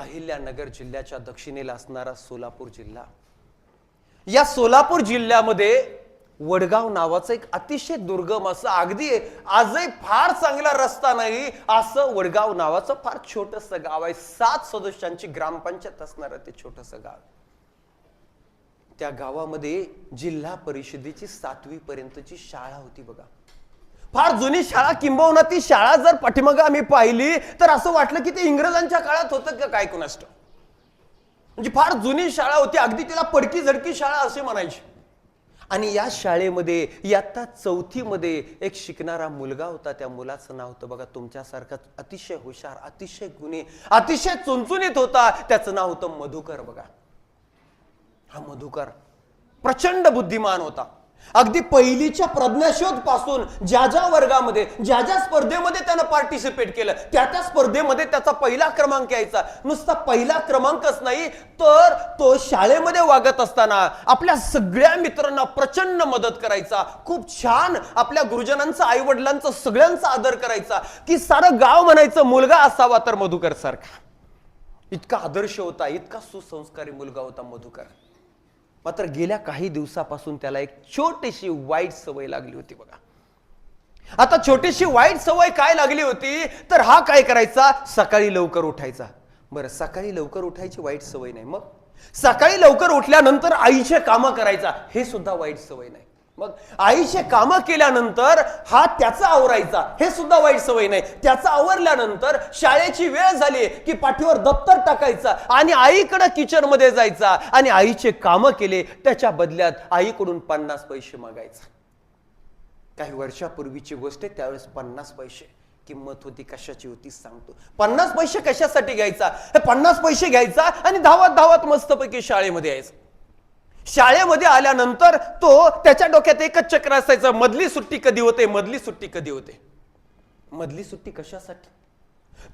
अहिल्यानगर जिल्ह्याच्या दक्षिणेला असणारा सोलापूर जिल्हा. या सोलापूर जिल्ह्यामध्ये वडगाव नावाचं एक अतिशय दुर्गम असं अगदी आजही फार चांगला रस्ता नाही असं वडगाव नावाचं फार छोटस गाव आहे. सात सदस्यांची ग्रामपंचायत असणार ते छोटस गाव. त्या गावामध्ये जिल्हा परिषदेची सातवी पर्यंतची शाळा होती बघा. फार जुनी शाळा किंबहुना ती शाळा जर पाठीमागं आम्ही पाहिली तर असं वाटलं की ते इंग्रजांच्या काळात होतं का काय कुणाष्ट? म्हणजे फार जुनी शाळा होती अगदी तिला पडकी झडकी शाळा असे म्हणायची. आणि या शाळेमध्ये इयत्ता चौथीमध्ये एक शिकणारा मुलगा होता त्या मुलाचं नाव होतं बघा तुमच्यासारखा अतिशय हुशार अतिशय गुणी अतिशय चुणचुणीत होता त्याचं नाव होतं मधुकर बघा. हा मधुकर. प्रचंड बुद्धिमान होता. अगदी पहिलीच्या प्रज्ञाशोधपासून ज्या ज्या वर्गामध्ये ज्या ज्या स्पर्धेमध्ये त्यानं पार्टिसिपेट केलं त्या त्या स्पर्धेमध्ये त्याचा पहिला क्रमांक यायचा. नुसता पहिला क्रमांकच नाही तर तो शाळेमध्ये वागत असताना आपल्या सगळ्या मित्रांना प्रचंड मदत करायचा. खूप छान आपल्या गुरुजनांचा आई वडिलांचा सगळ्यांचा आदर करायचा. की सारं गाव म्हणायचं मुलगा असावा तर मधुकर सारखा. इतका आदर्श होता इतका सुसंस्कारी मुलगा होता मधुकर. मात्र गेल्या काही दिवसापासून त्याला एक छोटीशी वाईट सवय लागली होती बघा. आता छोटीशी वाईट सवय काय लागली होती? तर हा काय करायचा? सकाळी लवकर उठायचा. बरं सकाळी लवकर उठायची वाईट सवय नाही मग? सकाळी लवकर उठल्यानंतर आईचे कामं करायचा हे सुद्धा वाईट सवय नाही. मग आईचे कामं केल्यानंतर हा त्याचा आवरायचा. हे सुद्धा वाईट सवय नाही. त्याचा आवरल्यानंतर शाळेची वेळ झाली की पाठीवर दप्तर टाकायचा आणि आईकडं किचनमध्ये जायचा आणि आईचे कामं केले. त्याच्या बदल्यात आईकडून पन्नास पैसे मागायचा. काही वर्षापूर्वीची गोष्ट आहे त्यावेळेस पन्नास पैसे. किंमत होती कशाची होती सांगतो. पन्नास पैसे कशासाठी घ्यायचा? हे पन्नास पैसे घ्यायचा आणि धावत धावत मस्तपैकी शाळेमध्ये यायचं. शाळेमध्ये आल्यानंतर तो त्याच्या डोक्यात एकच चक्र असायचं मधली सुट्टी कधी होते मधली सुट्टी कधी होते? मधली सुट्टी कशासाठी?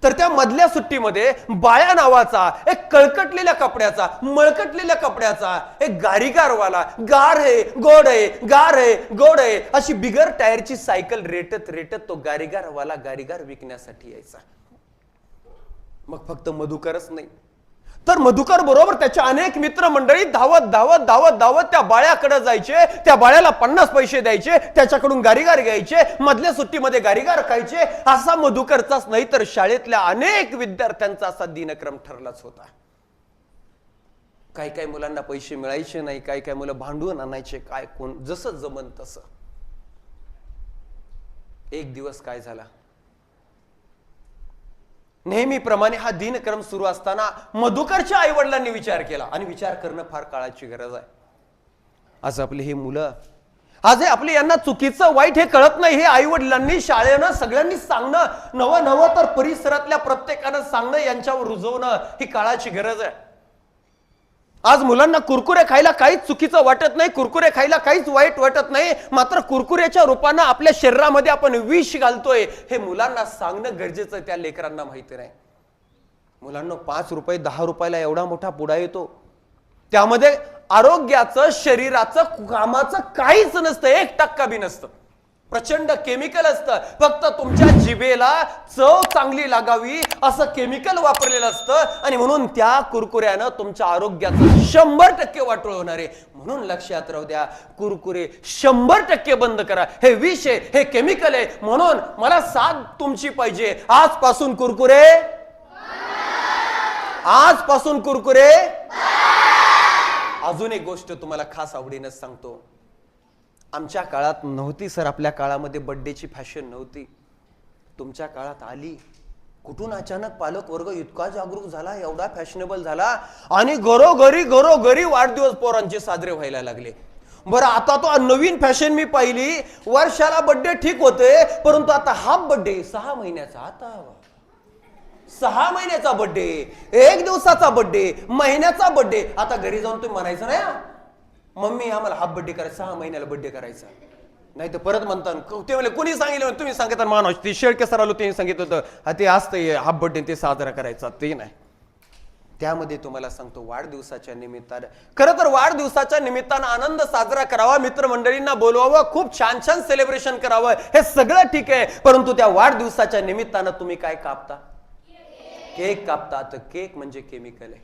तर त्या मधल्या सुट्टीमध्ये बाया नावाचा एक कळकटलेल्या कपड्याचा मळकटलेल्या कपड्याचा एक गारीगारवाला गार आहे गोड आहे गार आहे गोड आहे अशी बिगर टायरची सायकल रेटत रेटत तो गारीगारवाला गारीगार विकण्यासाठी यायचा. मग फक्त मधुकरच नाही. तर मधुकर बरोबर त्याच्या अनेक मित्र मंडळी धावत धावत धावत धावत त्या बाळ्याकडे जायचे. त्या बाळ्याला पन्नास पैसे द्यायचे. त्याच्याकडून गारीगार घ्यायचे. मधल्या सुट्टीमध्ये गारीगार खायचे. असा मधुकरचाच नाही तर शाळेतल्या अनेक विद्यार्थ्यांचा असा दिनक्रम ठरलाच होता. काही काही मुलांना पैसे मिळायचे नाही. काही काही मुलं भांडून आणायचे. काय कोण जसं जमन तसं. एक दिवस काय झाला? नेहमीप्रमाणे हा दिनक्रम सुरू असताना मधुकरच्या आईवडिलांनी विचार केला. आणि विचार करणं फार काळाची गरज आहे. आज आपली हे मुलं आज हे आपले यांना चुकीचं वाईट हे कळत नाही हे आईवडिलांनी शाळेनं सगळ्यांनी सांगणं नवं नवं तर परिसरातल्या प्रत्येकानं सांगणं यांच्यावर रुजवणं ही काळाची गरज आहे. आज मुलांना कुरकुरे खायला काहीच चुकीचं वाटत नाही कुरकुरे खायला काहीच वाईट वाटत नाही मात्र कुरकुऱ्याच्या रूपानं आपल्या शरीरामध्ये आपण विष घालतोय हे मुलांना सांगणं गरजेचं आहे त्या लेकरांना माहिती नाही. मुलांना पाच रुपये दहा रुपयाला एवढा मोठा पुडा येतो. त्यामध्ये आरोग्याचं शरीराचं कामाचं काहीच नसतं एक टक्का बी नसतं. प्रचंड केमिकल असतं. फक्त तुमच्या जिभेला चव चांगली लागावी असं केमिकल वापरलेलं असतं आणि म्हणून त्या कुरकुऱ्यानं तुमच्या आरोग्याचं शंभर टक्के वाटोळ होणार आहे. म्हणून लक्षात राहू द्या कुरकुरे शंभर टक्के बंद करा. हे विष आहे हे केमिकल आहे. म्हणून मला साथ तुमची पाहिजे. आजपासून कुरकुरे? आजपासून कुरकुरे? अजून एक गोष्ट तुम्हाला खास आवडीनं सांगतो. आमच्या काळात नव्हती सर आपल्या काळामध्ये बड्डेची फॅशन नव्हती. तुमच्या काळात आली. कुठून अचानक पालक वर्ग इतका जागरूक झाला एवढा फॅशनेबल झाला? आणि घरोघरी घरोघरी वाढदिवस पोरांचे साजरे व्हायला लागले. बरं आता तो नवीन फॅशन मी पाहिली. वर्षाला बड्डे ठीक होते परंतु आता हा बड्डे सहा महिन्याचा आता सहा महिन्याचा बड्डे एक दिवसाचा बड्डे महिन्याचा बड्डे आता घरी जाऊन तुम्ही म्हणायचं नाही मम्मी आम्हाला हाफ बड्डे करायचा सहा महिन्याला बड्डे करायचा. नाही तर परत म्हणतात ते म्हणले कोणी सांगितलं तुम्ही सांगता माणूस ते शेळके सर आलो त्यांनी सांगितलं होतं. हा ते असतं हाफ बड्डे ते साजरा करायचा ते नाही. त्यामध्ये तुम्हाला सांगतो वाढदिवसाच्या निमित्तानं खरं तर वाढदिवसाच्या निमित्तानं आनंद साजरा करावा मित्रमंडळींना बोलवावं खूप छान छान सेलिब्रेशन करावं हे सगळं ठीक आहे परंतु त्या वाढदिवसाच्या निमित्तानं तुम्ही काय कापता? केक कापतात केक म्हणजे केमिकल आहे.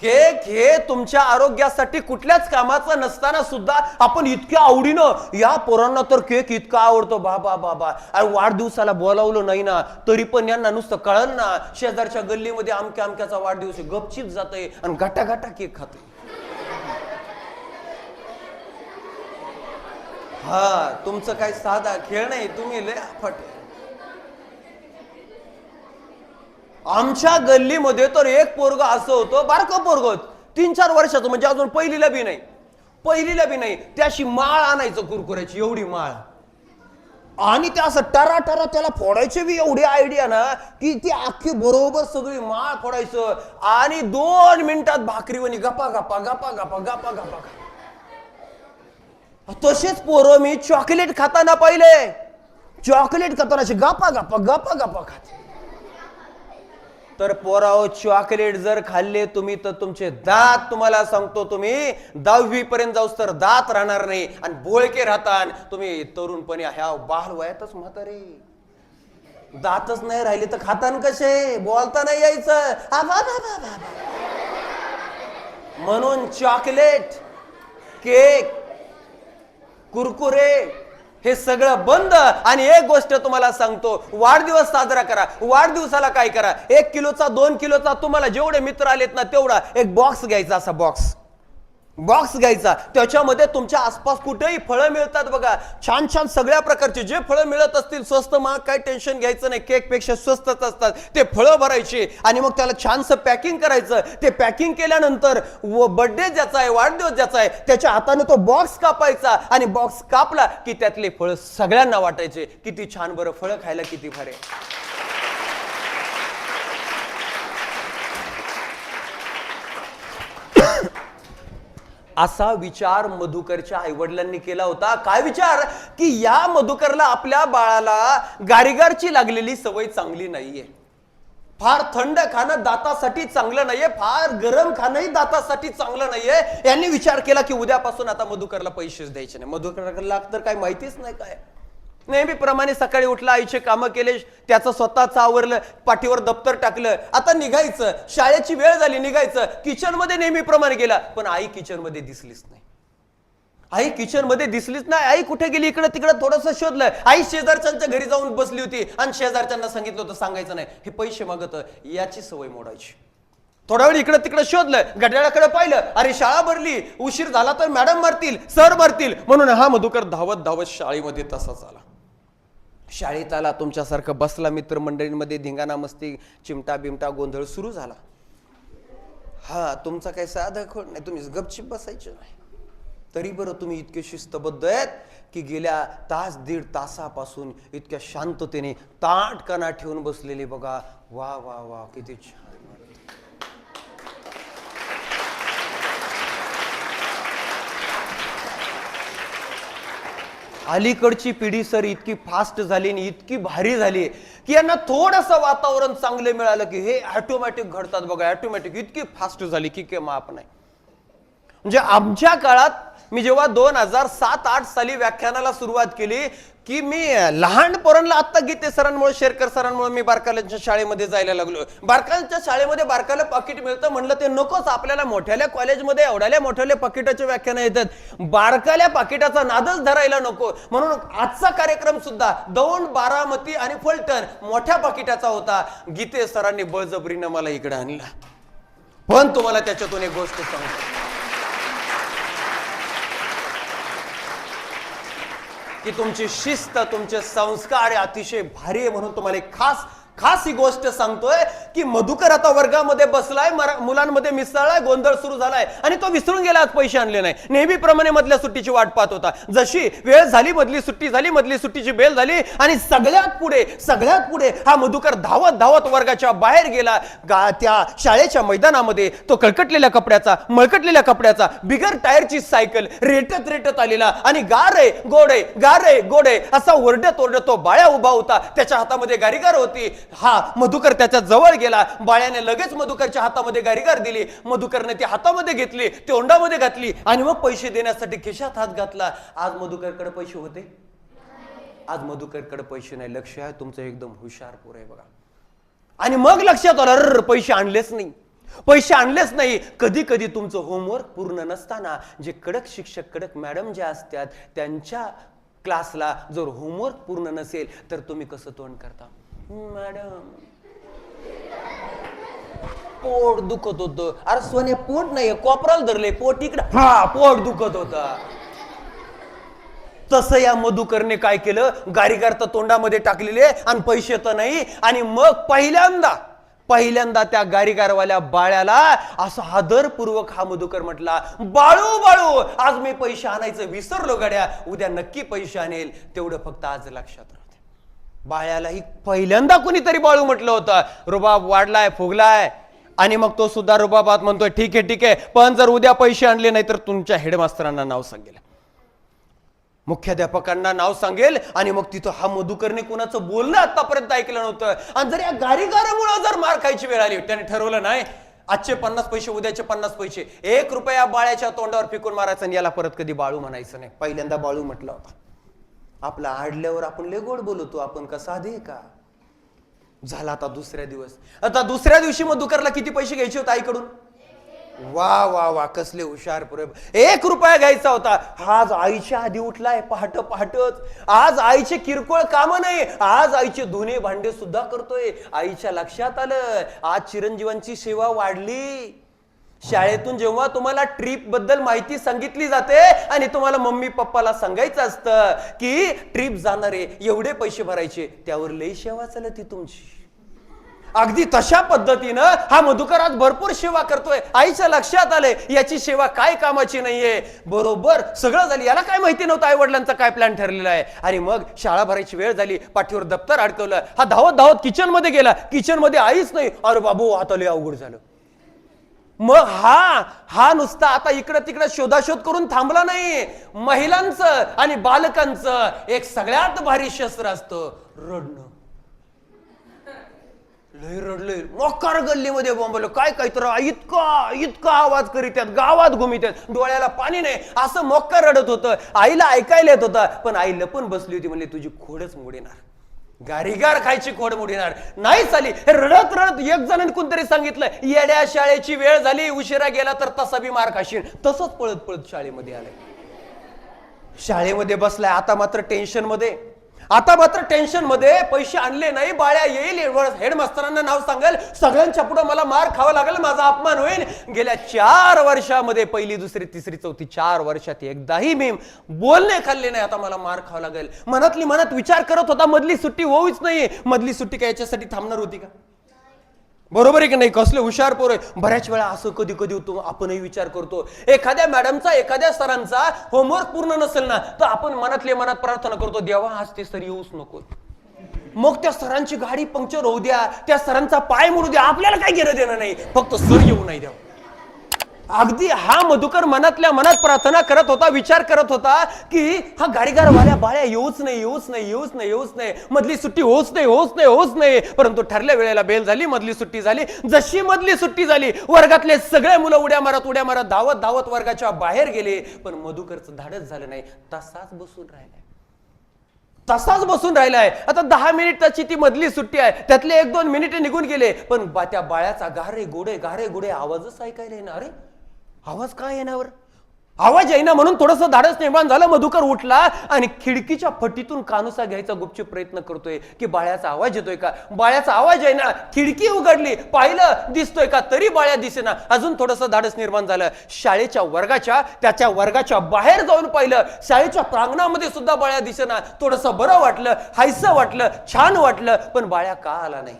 केक हे तुमच्या आरोग्यासाठी कुठल्याच कामाचं नसताना सुद्धा आपण इतक्या आवडीनं या पोरांना तर केक इतका आवडतो. बाबा बाबा अरे वाढदिवसाला बोलावलं नाही ना तरी पण यांना नुसतं कळन ना शेजारच्या गल्लीमध्ये आमक्या आमक्याचा वाढदिवस गपचीप जाते आणि घाटा घाटा केक खाते हा तुमचं काही साधा खेळ नाही तुम्ही लय फट आमच्या गल्लीमध्ये तर एक पोरग असं होतं बारकं पोरग तीन चार वर्षाचं म्हणजे अजून पहिलीला बी नाही. पहिलीला बी नाही. त्याशी माळ आणायचं कुरकुऱ्याची एवढी माळ. आणि त्या असं टरा टरा त्याला फोडायची बी एवढी आयडिया ना की ती अख्खी बरोबर सगळी माळ फोडायचं. आणि दोन मिनिटात भाकरीवणी गपा गपा गपा गपा गपा गपा तसेच पोरं मी चॉकलेट खाताना पाहिले. चॉकलेट खाताना अशी गपा गपा गपा गपा खाते. तर पोराओ चॉकलेट जर खाल्ले तुम्ही तर तुमचे दात तुम्हाला सांगतो तुम्ही दहावी पर्यंत जाऊस तर दात राहणार नाही. आणि बोळके राहतान तुम्ही तरुणपणे ह्या बाल वयातच म्हातारे. दातच नाही राहिले तर खातान कसे? बोलता नाही यायचं. म्हणून चॉकलेट केक कुरकुरे हे सगळं बंद. आणि एक गोष्ट तुम्हाला सांगतो वाढदिवस साजरा करा. वाढदिवसाला काय करा? एक किलोचा दोन किलोचा तुम्हाला जेवढे मित्र आलेत ना तेवढा एक बॉक्स घ्यायचा असा बॉक्स बॉक्स घ्यायचा. त्याच्यामध्ये तुमच्या आसपास कुठेही फळं मिळतात बघा. छान छान सगळ्या प्रकारचे जे फळं मिळत असतील स्वस्त महाग काय टेन्शन घ्यायचं नाही. केकपेक्षा स्वस्तच असतात. ते फळं भरायचे आणि मग त्याला छानसं पॅकिंग करायचं. ते पॅकिंग केल्यानंतर व बर्थडे ज्याचा आहे वाढदिवस ज्याचा आहे त्याच्या हाताने तो बॉक्स कापायचा आणि बॉक्स कापला की त्यातले फळं सगळ्यांना वाटायचे. किती छान बरं फळं खायला किती भारी. असा विचार मधुकरच्या आईवडिलांनी केला होता. काय विचार? की या मधुकरला आपल्या बाळाला गारीगारची लागलेली सवय चांगली नाहीये. फार थंड खाणं दातासाठी चांगलं नाहीये फार गरम खाणंही दातासाठी चांगलं नाहीये. यांनी विचार केला की उद्यापासून आता मधुकरला पैसेच द्यायचे नाही. मधुकरला तर काही माहितीच नाही काय. नेहमीप्रमाणे सकाळी उठला आईचे कामं केले त्याचं स्वतःच आवरलं पाठीवर दप्तर टाकलं. आता निघायचं शाळेची वेळ झाली निघायचं. किचनमध्ये नेहमीप्रमाणे गेला पण आई किचनमध्ये दिसलीच नाही. आई किचनमध्ये दिसलीच नाही. आई कुठे गेली? इकडं तिकडं थोडस शोधलं. आई शेजारच्यांच्या घरी जाऊन बसली होती आणि शेजारच्यांना सांगितलं होतं सांगायचं नाही. हे पैसे मागत याची सवय मोडायची. थोडा वेळ इकडं तिकडं शोधलं घड्याळाकडे पाहिलं. अरे शाळा भरली उशीर झाला तर मॅडम मारतील सर मारतील. म्हणून हा मधुकर धावत धावत शाळेमध्ये तसाच आला. शाळेत आला तुमच्यासारखं बसला मित्रमंडळींमध्ये धिंगाणा मस्ती चिमटा बिमटा गोंधळ सुरू झाला. हा तुमचा काही साधा खोड नाही. तुम्ही गपचिप बसायचे नाही. तरी बरं तुम्ही इतके शिस्तबद्ध आहेत की गेल्या तास दीड तासापासून इतक्या शांततेने ताटकणा ठेवून बसलेले बघा. वा वा वा किती छान. अलीकडची पिढी सर इतकी फास्ट झाली आणि इतकी भारी झाली की यांना थोडंसं वातावरण चांगलं मिळालं की हे ऑटोमॅटिक घडतात बघा ऑटोमॅटिक इतकी फास्ट झाली की के माप नाही. म्हणजे आमच्या काळात मी जेव्हा दोन हजार सात आठ साली व्याख्यानाला सुरुवात केली की मी लहान पोरांना आत्ता गीते सरांमुळे शेरकर सरांमुळे मी बारकाल्यांच्या शाळेमध्ये जायला लागलो. बारकाल्यांच्या शाळेमध्ये बारकाला पाकिट मिळतं म्हणलं ते नकोच. आपल्याला मोठ्याल्या कॉलेजमध्ये एवढ्याल्या मोठ्याल्या पाकिटाचे व्याख्यानं येतात. बारकाल्या पाकिटाचा नादच धरायला नको. म्हणून आजचा कार्यक्रम सुद्धा दौंड बारामती आणि फलटण मोठ्या पाकिटाचा होता. गीते सरांनी बळजबरीनं मला इकडे आणला. पण तुम्हाला त्याच्यातून एक गोष्ट सांगतो. की तुमची शिस्त तुमचे संस्कार अतिशय भारी आहे म्हणून तुम्हाला एक खास खास ही गोष्ट सांगतोय की मधुकर आता वर्गामध्ये बसलाय मरा- मुलांमध्ये मिसळलाय गोंधळ सुरू झालाय आणि तो विसरून गेला आज पैसे आणले नाही. नेहमीप्रमाणे मधल्या सुट्टीची वाट पाहत होता. जशी वेळ झाली मधली सुट्टी झाली मधली सुट्टीची बेल झाली आणि सगळ्यात पुढे सगळ्यात पुढे हा मधुकर धावत धावत वर्गाच्या बाहेर गेला. गा- त्या शाळेच्या मैदानामध्ये तो कळकटलेल्या कपड्याचा मळकटलेल्या कपड्याचा बिगर टायरची सायकल रेटत रेटत आलेला आणि गारे गोडे गारे गोडे असा ओरडत ओरडत तो बाळ्या उभा होता. त्याच्या हातामध्ये गारीगार होती. हा मधुकर त्याच्याजवळ गेला. बाळ्याने लगेच मधुकरच्या हातामध्ये गारीगार दिली. मधुकरने ती हातामध्ये घेतली ओंडामध्ये घातली आणि मग पैसे देण्यासाठी खिशात हात घातला. आज मधुकरकडे पैसे होते? आज मधुकरकडे पैसे नाही. लक्ष आहे तुमचं एकदम हुशार पोर आहे बघा. आणि मग लक्षात आलं "अर्र, पैसे आणलेच नाही. पैसे आणलेच नाही. कधी कधी तुमचं होमवर्क पूर्ण नसताना जे कडक शिक्षक कडक मॅडम ज्या असतात त्यांच्या क्लासला जर होमवर्क पूर्ण नसेल तर तुम्ही कसं तोंड करता? मॅडम. पोट दुखत होत. अरे सोने पोट नाही कोपराला धरले पोट इकडं. हा पोट दुखत होता. तसं या मधुकरने काय केलं? गारीगार तर तोंडामध्ये टाकलेले आणि पैसे तर नाही. आणि मग पहिल्यांदा पहिल्यांदा त्या गारीगारवाल्या बाळ्याला असं आदरपूर्वक हा मधुकर म्हटला बाळू बाळू आज मी पैसे आणायचं विसरलो गड्या. उद्या नक्की पैसे आणेल. तेवढं फक्त आज लक्षात राहा. बाळ्यालाही पहिल्यांदा कुणीतरी बाळू म्हटलं होतं. रुबाब वाढलाय फुगलाय. आणि मग तो सुद्धा रुबाबात म्हणतोय ठीक आहे ठीक आहे. पण जर उद्या पैसे आणले नाही तर तुमच्या हेडमास्तरांना नाव सांगेल. मुख्याध्यापकांना नाव सांगेल. आणि मग तिथं हा मधुकरने कोणाचं बोलणं आतापर्यंत ऐकलं नव्हतं. आणि जर या गारीगारामुळे जर मार खायची वेळ आली त्याने ठरवलं नाही. आजचे पन्नास पैसे उद्याचे पन्नास पैसे. एक रुपया बाळ्याच्या तोंडावर फिकून मारायचं आणि याला परत कधी बाळू म्हणायचं नाही. पहिल्यांदा बाळू म्हटलं होता. आपला आडल्यावर आपण लय गोड बोलतो आपण का साधे का? झाला आता दुसऱ्या दिवस. आता दुसऱ्या दिवशी मग दुकारला किती पैसे घ्यायचे होते आईकडून? वा वा वा कसले हुशार पुरे. एक रुपया घ्यायचा होता. आज आईच्या आधी उठलाय पहाट पहाटच. आज आईचे किरकोळ काम नाही. आज आईचे धुणे भांडे सुद्धा करतोय. आईच्या लक्षात आलं. आज चिरंजीवांची सेवा वाढली. शाळेतून जेव्हा तुम्हाला ट्रिपबद्दल माहिती सांगितली जाते आणि तुम्हाला मम्मी पप्पाला सांगायचं असतं की ट्रिप जाणारे एवढे पैसे भरायचे त्यावर लई सेवा चालती तुमची. अगदी तशा पद्धतीनं हा मधुकर आज भरपूर सेवा करतोय. आईच्या लक्षात आले याची सेवा काय कामाची नाहीये. बरोबर सगळं झाली. याला काय माहिती नव्हतं आई वडिलांचा काय प्लॅन ठरलेला आहे. आणि मग शाळा भरायची वेळ झाली पाठीवर दप्तर अडकवलं. हा धावत धावत किचनमध्ये गेला. किचनमध्ये आईच नाही. अरे बाबू आता लय अवघड झालं. मग हा हा नुसता आता इकडं तिकडं शोधाशोध करून थांबला नाही. महिलांचं आणि बालकांचं एक सगळ्यात भारी शस्त्र असतं रडणं. लय रडलंय. मोकार गल्लीमध्ये बोंबलो काय काय तर इतका इतका आवाज करीत गावात घुमित डोळ्याला पाणी नाही. असं मोक्का रडत होतं. आईला ऐकायला येत होतं. पण आई लपून बसली होती म्हणली तुझी खोडच मोडीणार गारीगार खायची खोड मोडीणार नाही चाली रडत रडत एक जणांनी कोणतरी सांगितलं येड्या शाळेची वेळ झाली उशिरा गेला तर तसा बी मार खाशील तसंच पळत पळत शाळेमध्ये आलाय. शाळेमध्ये बसलाय आता मात्र टेन्शनमध्ये. आता मात्र टेन्शनमध्ये पैसे आणले नाही बाळ्या येईल हेडमास्तरांना नाव सांगेल. सगळ्यांच्या पुढे मला मार खावा लागेल माझा अपमान होईल. गेल्या चार वर्षामध्ये पहिली दुसरी तिसरी चौथी चार वर्षात एकदाही मी बोलणे खाल्ले नाही. आता मला मार खावा लागेल. मनातली मनात विचार करत होता मधली सुट्टी होऊच नाही. मधली सुट्टी काय याच्यासाठी थांबणार होती का? बरोबर आहे की नाही? कसले हुशार पोर आहे बऱ्याच वेळा असं कधी कधी होतो आपणही विचार करतो. एखाद्या मॅडमचा एखाद्या सरांचा होमवर्क पूर्ण नसेल ना तर आपण मनातले मनात प्रार्थना करतो देवा आज ते सर येऊच नको मग त्या सरांची गाडी पंक्चर होऊ द्या. त्या सरांचा पाय मोडू द्या. आपल्याला काही घेणं देणं नाही. फक्त सर येऊ नाही द्या अगदी हा मधुकर मनातल्या मनात प्रार्थना करत होता विचार करत होता की हा गाडीगारवाल्या बाळ्या येऊच नाही येऊच नाही येऊच नाही येऊच नाही. मधली सुट्टी होच नाही होऊच नाही होच नाही. परंतु ठरल्या वेळेला बेल झाली मधली सुट्टी झाली. जशी मधली सुट्टी झाली वर्गातले सगळे मुलं उड्या मारत उड्या मारत धावत धावत वर्गाच्या बाहेर गेले. पण मधुकरचं धाडच झालं नाही. तसाच बसून राहिलाय. तसाच बसून राहिलाय. आता दहा मिनिटाची ती मधली सुट्टी आहे. त्यातले एक दोन मिनिटे निघून गेले. पण बा त्या बाळ्याचा गारे गोडे गारे गोडे आवाजच ऐकायला येणार अरे आवाज काय येण्यावर? आवाज येईना म्हणून थोडस धाडस निर्माण झालं मधुकर उठला आणि खिडकीच्या फटीतून कानुसा घ्यायचा गुपचूप प्रयत्न करतोय की बाळ्याचा आवाज येतोय का? बाळ्याचा आवाज येईना खिडकी उघडली पाहिलं दिसतोय का? तरी बाळ्या दिसेना. अजून थोडस धाडस निर्माण झालं. शाळेच्या वर्गाच्या त्याच्या वर्गाच्या बाहेर जाऊन पाहिलं. शाळेच्या प्रांगणामध्ये सुद्धा बाळ्या दिसेना. थोडस बरं वाटलं हायसं वाटलं छान वाटलं पण बाळ्या का आला नाही?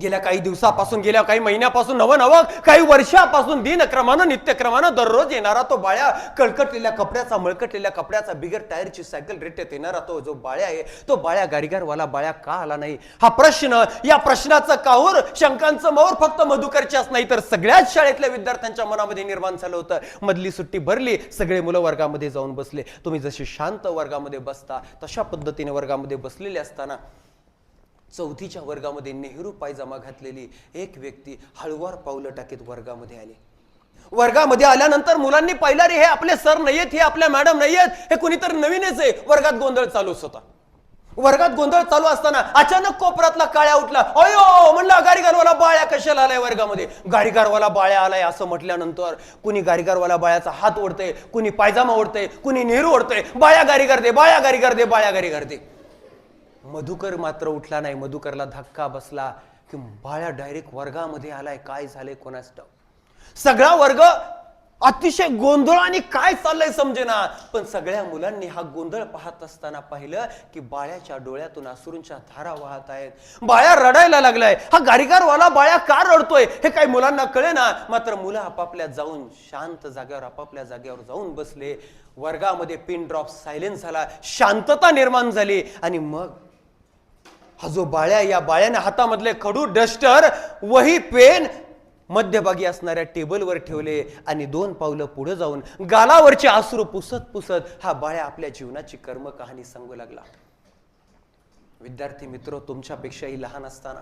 गेल्या काही दिवसापासून गेल्या काही महिन्यापासून नवं नवं काही वर्षापासून दिनक्रमानं नित्यक्रमानं दररोज येणारा तो बाळ्या कळकटलेल्या कपड्याचा मळकटलेल्या कपड्याचा बिगर टायरची सायकल रेट्यात येणारा तो जो बाळ्या आहे तो बाळ्या गाडीगारवाला बाळ्या का आला नाही? हा प्रश्न या प्रश्नाचं काहूर शंकांचं मौर फक्त मधुकरच्याच नाही तर सगळ्याच शाळेतल्या विद्यार्थ्यांच्या मनामध्ये निर्माण झालं होतं. मधली सुट्टी भरली सगळे मुलं वर्गामध्ये जाऊन बसले. तुम्ही जसे शांत वर्गामध्ये बसता तशा पद्धतीने वर्गामध्ये बसलेले असताना चौथीच्या वर्गामध्ये नेहरू पायजामा घातलेली एक व्यक्ती हळुवार पावलं टाकीत वर्गामध्ये आली. वर्गामध्ये आल्यानंतर मुलांनी पाहिलं रे हे आपले सर नाहीयेत हे आपल्या मॅडम नाहीयेत हे कुणीतरी नवीनच आहे. वर्गात गोंधळ चालूच होता. वर्गात गोंधळ चालू असताना अचानक कोपरातला काळ्या उठला. अयो! म्हणला गारीगारवाला बाळ्या कशाला आलाय वर्गामध्ये? गारीगारवाला बाळ्या आलाय असं म्हटल्यानंतर कुणी गारीगारवाला बाळ्याचा हात ओढतंय कुणी पायजामा ओढतंय कुणी नेहरू ओढतंय. बाळ्या गारीगार दे बाळ्या गारीगार दे बाळ्या गाडीगार दे. मधुकर मात्र उठला नाही. मधुकरला धक्का बसला की बाळ्या डायरेक्ट वर्गामध्ये आलाय. काय झाले कोणास सगळा वर्ग अतिशय गोंधळ आणि काय चाललंय समजेना. पण सगळ्या मुलांनी हा गोंधळ पाहत असताना पाहिलं की बाळ्याच्या डोळ्यातून असूरूंच्या धारा वाहत आहेत. बाळ्या रडायला लागलाय. हा गाडीगारवाला बाळ्या का रडतोय? हे काही मुलांना कळे ना मात्र मुलं आपापल्या जाऊन शांत जागेवर आपापल्या जागेवर जाऊन बसले. वर्गामध्ये पिन ड्रॉप सायलेन्स झाला. शांतता निर्माण झाली. आणि मग हा जो बाळ्या या बाळ्याने हातामधले खडू डस्टर वही पेन मध्यभागी असणाऱ्या टेबलवर ठेवले आणि दोन पावलं पुढे जाऊन गालावरचे आसरू पुसत पुसत हा बाळ्या आपल्या जीवनाची कर्म कहाणी सांगू लागला. विद्यार्थी मित्र तुमच्यापेक्षाही लहान असताना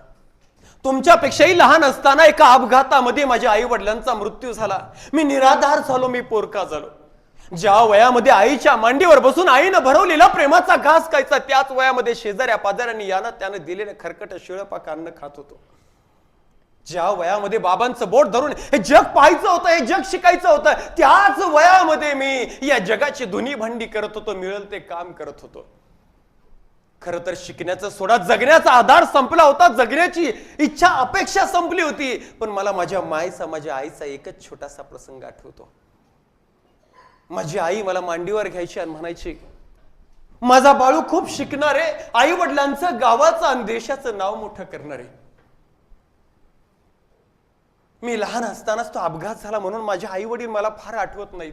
तुमच्यापेक्षाही लहान असताना एका अपघातामध्ये माझ्या आई वडिलांचा मृत्यू झाला. मी निराधार झालो मी पोरका झालो. ज्या वयामध्ये आईच्या मांडीवर बसून आईनं भरवलेला प्रेमाचा घास खायचा त्याच वयामध्ये शेजाऱ्या पाजाऱ्यांनी यानं त्यानं दिलेलं खरकट शिळपाक खात होतो. ज्या वयामध्ये बाबांचं बोट धरून हे जग पाहायचं होतं हे जग शिकायचं होतं त्याच वयामध्ये मी या जगाची धुनी भांडी करत होतो मिळेल ते काम करत होतो. खर तर शिकण्याचा सोडा जगण्याचा आधार संपला होता जगण्याची इच्छा अपेक्षा संपली होती पण मला माझ्या मायचा माझ्या आईचा एकच छोटासा प्रसंग आठवतो. माझी आई मला मांडीवर घ्यायची आणि म्हणायची माझा बाळू खूप शिकणारे आई वडिलांचं गावाचं आणि देशाचं नाव मोठं करणारे. मी लहान असतानाच तो अपघात झाला म्हणून माझे आई वडील मला फार आठवत नाहीत.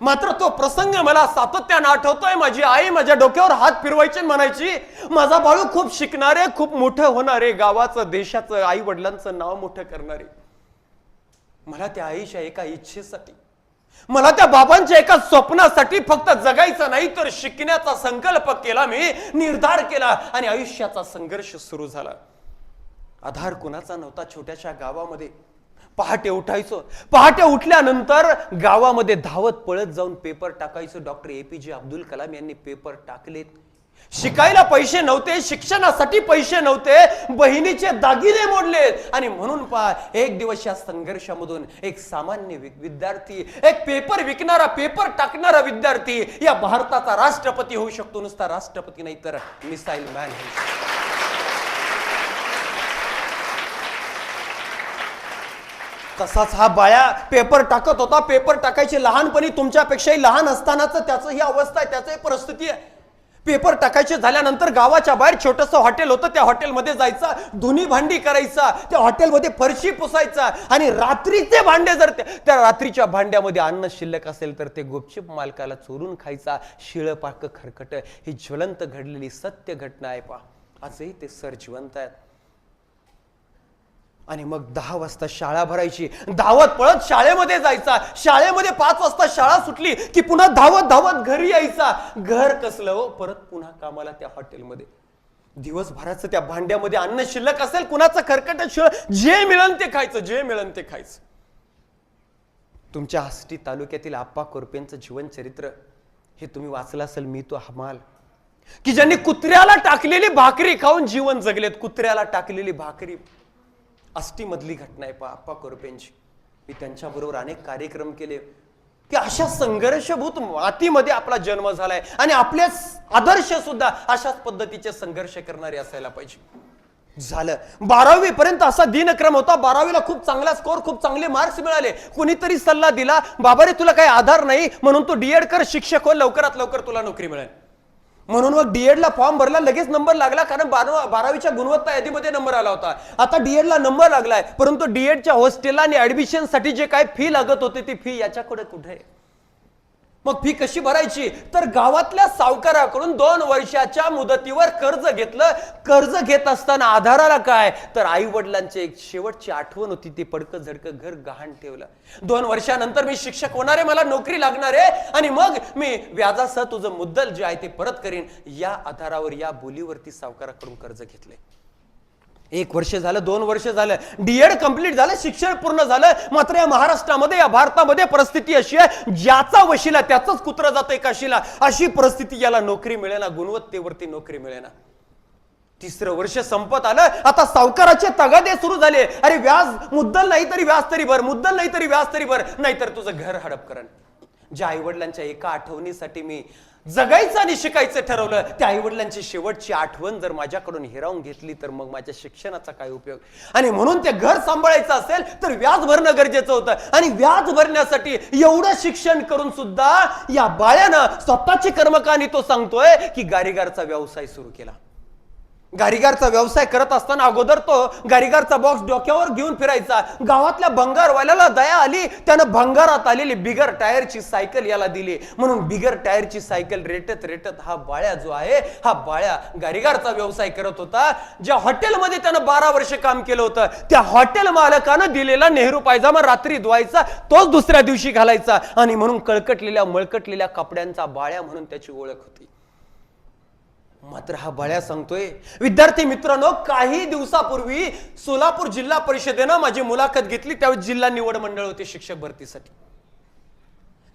मात्र तो प्रसंग मला सातत्यानं आठवतोय. माझी आई माझ्या डोक्यावर हात फिरवायची आणि म्हणायची माझा बाळू खूप शिकणारे खूप मोठं होणारे गावाचं देशाचं आई वडिलांचं नाव मोठं करणारे. मला त्या आईच्या एका इच्छेसाठी मला त्या बाबांच्या एका स्वप्नासाठी फक्त जगायचं नाही तर शिकण्याचा संकल्प केला मी निर्धार केला आणि आयुष्याचा संघर्ष सुरू झाला. आधार कुणाचा नव्हता? छोट्याशा गावामध्ये पहाटे उठायचो. पहाटे उठल्यानंतर गावामध्ये धावत पळत जाऊन पेपर टाकायचो. डॉक्टर ए पी जे अब्दुल कलाम यांनी पेपर टाकलेत. शिकायला पैसे नव्हते शिक्षणासाठी पैसे नव्हते बहिणीचे दागिने मोडले आणि म्हणून पहा एक दिवस या संघर्षामधून एक सामान्य विद्यार्थी एक पेपर विकणारा पेपर टाकणारा विद्यार्थी या भारताचा राष्ट्रपती होऊ शकतो. नुसता राष्ट्रपती नाही तर मिसाईल मॅन होऊ शकतो. तसाच हा बाया पेपर टाकत होता. पेपर टाकायचे लहानपणी तुमच्यापेक्षाही लहान असतानाच त्याचं ही अवस्था आहे त्याचं परिस्थिती आहे. पेपर टाकायचे झाल्यानंतर गावाच्या बाहेर छोटंसं हॉटेल होतं. त्या हॉटेलमध्ये जायचा धुनी भांडी करायचा त्या हॉटेलमध्ये फरशी पुसायचा आणि रात्रीचे भांडे जर त्या- रात्रीच्या भांड्यामध्ये अन्न शिल्लक असेल तर ते गुपचूप मालकाला चोरून खायचा. शिळपाक खरकट ही ज्वलंत घडलेली सत्य घटना आहे पा आजही ते सर जिवंत आहेत. आणि मग दहा वाजता शाळा भरायची. धावत पळत शाळेमध्ये जायचा. शाळेमध्ये पाच वाजता शाळा सुटली की पुन्हा धावत धावत घरी यायचा. घर कसलं हो? परत पुन्हा कामाला त्या हॉटेलमध्ये. दिवसभराचं त्या भांड्यामध्ये अन्न शिल्लक असेल कुणाचं खरकट शिळ जे मिळन ते खायचं जे मिळन ते खायचं. तुमच्या आष्टी तालुक्यातील आप्पा कोरपेंचं जीवन चरित्र हे तुम्ही वाचलं असेल मी तो हमाल. की ज्यांनी कुत्र्याला टाकलेली भाकरी खाऊन जीवन जगलेत कुत्र्याला टाकलेली भाकरी. आष्टीमधली घटना आहे. आप्पा कोरपेंची. मी त्यांच्याबरोबर अनेक कार्यक्रम केले. की अशा संघर्षभूत मातीमध्ये आपला जन्म झालाय. आणि आपले आदर्श सुद्धा अशाच पद्धतीचे संघर्ष करणारे असायला पाहिजे. झालं. बारावी पर्यंत असा दिनक्रम होता. बारावीला खूप चांगला स्कोर खूप चांगले मार्क्स मिळाले. कुणीतरी सल्ला दिला बाबा रे तुला काही आधार नाही. म्हणून तू डीएड कर शिक्षक हो लवकरात लवकर तुला नोकरी मिळेल. म्हणून मग डीएड ला फॉर्म भरला लगेच नंबर लागला कारण बारा बारावीच्या गुणवत्ता यादीमध्ये नंबर आला होता आता डीएड ला नंबर लागलाय परंतु डीएडच्या हॉस्टेलला आणि ऍडमिशनसाठी जे काय फी लागत होती ती फी याच्याकडे कुठे आहे? मग फी कशी भरायची? तर गावातल्या सावकाराकडून दोन वर्षाच्या मुदतीवर कर्ज घेतलं. कर्ज घेत असताना आधाराला काय? तर आई वडिलांची एक शेवटची आठवण होती. ती पडकं झडकं घर गहाण ठेवलं. दोन वर्षानंतर मी शिक्षक होणार आहे मला नोकरी लागणार आहे. आणि मग मी व्याजासह तुझं मुद्दल जे आहे ते परत करीन. या आधारावर या बोलीवरती सावकाराकडून कर्ज घेतले एक वर्ष झालं दोन वर्ष झालं डीएड कंप्लीट झालं शिक्षण पूर्ण झालं. मात्र या महाराष्ट्रामध्ये या भारतामध्ये परिस्थिती अशी आहे ज्याचा वशिला त्याच कुत्र जातंय काशीला अशी परिस्थिती याला नोकरी मिळेना गुणवत्तेवरती नोकरी मिळेना. तिसरं वर्ष संपत आलं आता सावकाराचे तगादे सुरू झाले. अरे व्याज मुद्दल नाही तरी व्याज तरी भर मुद्दल नाही तरी व्याज तरी भर नाहीतर तुझं घर हडप करण. ज्या आईवडिलांच्या एका आठवणीसाठी मी जगायचं आणि शिकायचं ठरवलं. त्या आईवडिलांची शेवटची आठवण जर माझ्याकडून हिरावून घेतली तर मग माझ्या शिक्षणाचा काय उपयोग? आणि म्हणून ते घर सांभाळायचं असेल तर व्याज भरणं गरजेचं होतं. आणि व्याज भरण्यासाठी एवढं शिक्षण करून सुद्धा या बाळ्यानं स्वतःची कर्मकानी तो सांगतोय की गारीगारचा व्यवसाय सुरू केला. गारीगारचा व्यवसाय करत असताना अगोदर तो गारीगारचा बॉक्स डोक्यावर घेऊन फिरायचा. गावातल्या भंगारवाल्याला दया आली त्यानं भंगारात आलेली बिगर टायरची सायकल याला दिली. म्हणून बिगर टायरची सायकल रेटत रेटत हा बाळ्या जो आहे हा बाळ्या गारीगारचा व्यवसाय करत होता. ज्या हॉटेलमध्ये त्यानं बारा वर्ष काम केलं होतं त्या हॉटेल मालकानं दिलेला नेहरू पायजामा रात्री धुवायचा तोच दुसऱ्या दिवशी घालायचा. आणि म्हणून कळकटलेल्या मळकटलेल्या कपड्यांचा बाळ्या म्हणून त्याची ओळख होती. मात्र हा बळ्या सांगतोय. विद्यार्थी मित्रांनो काही दिवसापूर्वी सोलापूर जिल्हा परिषदेनं माझी मुलाखत घेतली. त्यावेळी जिल्हा निवड मंडळ होते शिक्षक भरतीसाठी.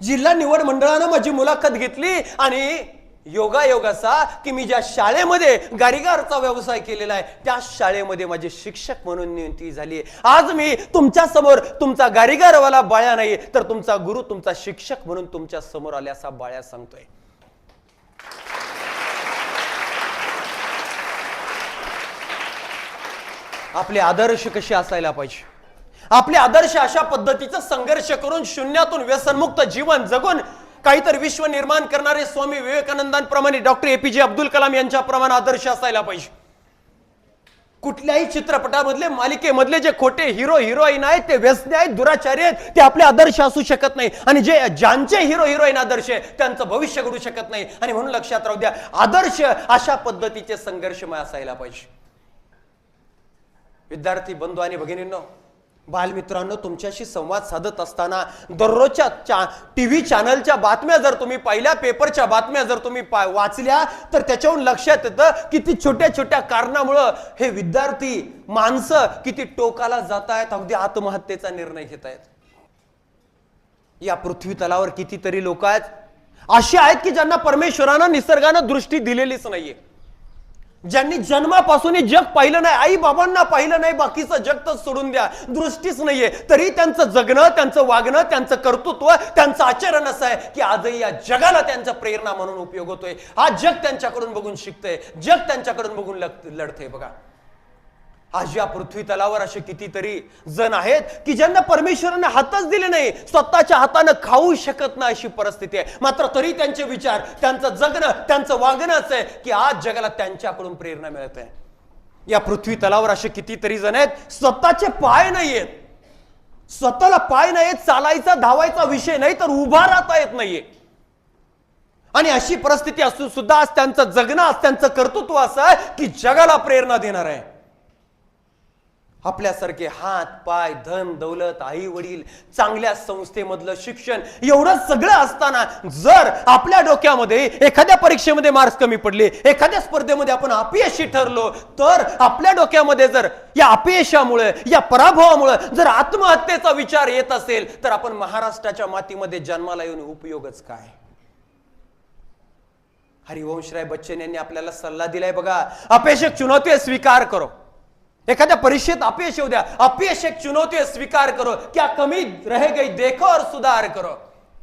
जिल्हा निवड मंडळानं माझी मुलाखत घेतली आणि योगा योगाचा की मी ज्या शाळेमध्ये गारीगारचा व्यवसाय केलेला आहे त्या शाळेमध्ये माझे शिक्षक म्हणून नियुक्ती झाली आज मी तुमच्यासमोर तुमचा गारीगारवाला बाळ्या नाही तर तुमचा गुरु तुमचा शिक्षक म्हणून तुमच्यासमोर आल्याचा असा बाळ्या सांगतोय. आपले आदर्श कसे असायला पाहिजे? आपले आदर्श अशा पद्धतीचा संघर्ष करून शून्यातून व्यसनमुक्त जीवन जगून काहीतरी विश्व निर्माण करणारे स्वामी विवेकानंदांप्रमाणे डॉक्टर एपीजे अब्दुल कलाम यांच्याप्रमाणे आदर्श असायला पाहिजे. कुठल्याही चित्रपटामधले मालिकेमधले जे खोटे हिरो हिरोईन आहेत ते व्यसने आहेत दुराचारी आहेत ते आपले आदर्श असू शकत नाही. आणि जे ज्यांचे हिरो हिरोईन आदर्श आहे त्यांचं भविष्य घडू शकत नाही. आणि म्हणून लक्षात राहू द्या आदर्श अशा पद्धतीचे संघर्षमय असायला पाहिजे. विद्यार्थी बंधू आणि भगिनींनो बालमित्रांनो तुमच्याशी संवाद साधत असताना दररोजच्या चा टी व्ही चॅनलच्या बातम्या जर तुम्ही पाहिल्या पेपरच्या बातम्या जर तुम्ही पा- वाचल्या तर त्याच्याहून लक्षात येतं किती छोट्या छोट्या कारणामुळं हे विद्यार्थी माणसं किती टोकाला जात आहेत अगदी आत्महत्येचा निर्णय घेत आहेत या पृथ्वी तलावर कितीतरी लोक आहेत. असे आहेत की ज्यांना परमेश्वरानं निसर्गानं दृष्टी दिलेलीच नाहीये. ज्यांनी जन्मापासून जग पाहिलं नाही आई बाबांना पाहिलं नाही बाकीचं जग तर सोडून द्या. दृष्टीच नाहीये. तरी त्यांचं जगणं त्यांचं वागणं त्यांचं कर्तृत्व त्यांचं आचरण असं आहे की आजही या जगाला त्यांचा प्रेरणा म्हणून उपयोग होतोय. हा जग त्यांच्याकडून बघून शिकतंय. जग त्यांच्याकडून बघून लढतंय बघा. आज या पृथ्वी तलावर असे कितीतरी जण आहेत की ज्यांना परमेश्वराने हातच दिले नाही स्वतःच्या हातानं खाऊ शकत नाही अशी परिस्थिती आहे. मात्र तरी त्यांचे विचार त्यांचं जगणं त्यांचं वागणं आहे की आज जगाला त्यांच्याकडून प्रेरणा मिळत. आहे या पृथ्वी तलावर असे कितीतरी जण आहेत स्वतःचे पाय नाहीयेत स्वतःला पाय नाहीयेत चालायचा धावायचा विषय नाही तर उभा राहता येत नाहीये. आणि अशी परिस्थिती असून सुद्धा आज त्यांचं जगणं आज त्यांचं कर्तृत्व असं आहे की जगाला प्रेरणा देणार आहे. आपल्यासारखे हात पाय धन दौलत आई वडील चांगल्या संस्थेमधलं शिक्षण एवढं सगळं असताना जर आपल्या डोक्यामध्ये एखाद्या परीक्षेमध्ये मार्क्स कमी पडले एखाद्या स्पर्धेमध्ये आपण अपयशी ठरलो तर आपल्या डोक्यामध्ये जर या अपयशामुळे या पराभवामुळे जर आत्महत्येचा विचार येत असेल तर आपण महाराष्ट्राच्या मातीमध्ये जन्माला येऊन उपयोगच काय? हरिवंशराय बच्चन यांनी आपल्याला सल्ला दिलाय बघा अपेक्षक चुनौती स्वीकार करो. एखाद्या परीक्षेत अपयश येऊ द्या. अपयश एक चुनौती स्वीकार करो. क्या कमी रह गई देखो और सुधार करो.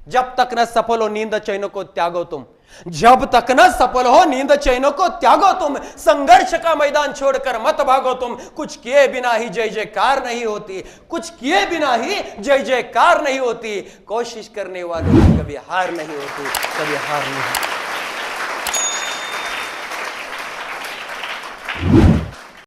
जब तक न सफल हो नींद चैनों को त्यागो तुम. जब तक न सफल हो नींद चैनों को त्यागो तुम. संघर्ष का मैदान छोड़कर मत भागो तुम. कुछ किए बिना ही जय जयकार नहीं होती. कुछ किए बिना ही जय जयकार नहीं होती. कोशिश करने वालों की कभी हार नहीं होती कभी हार नहीं होती।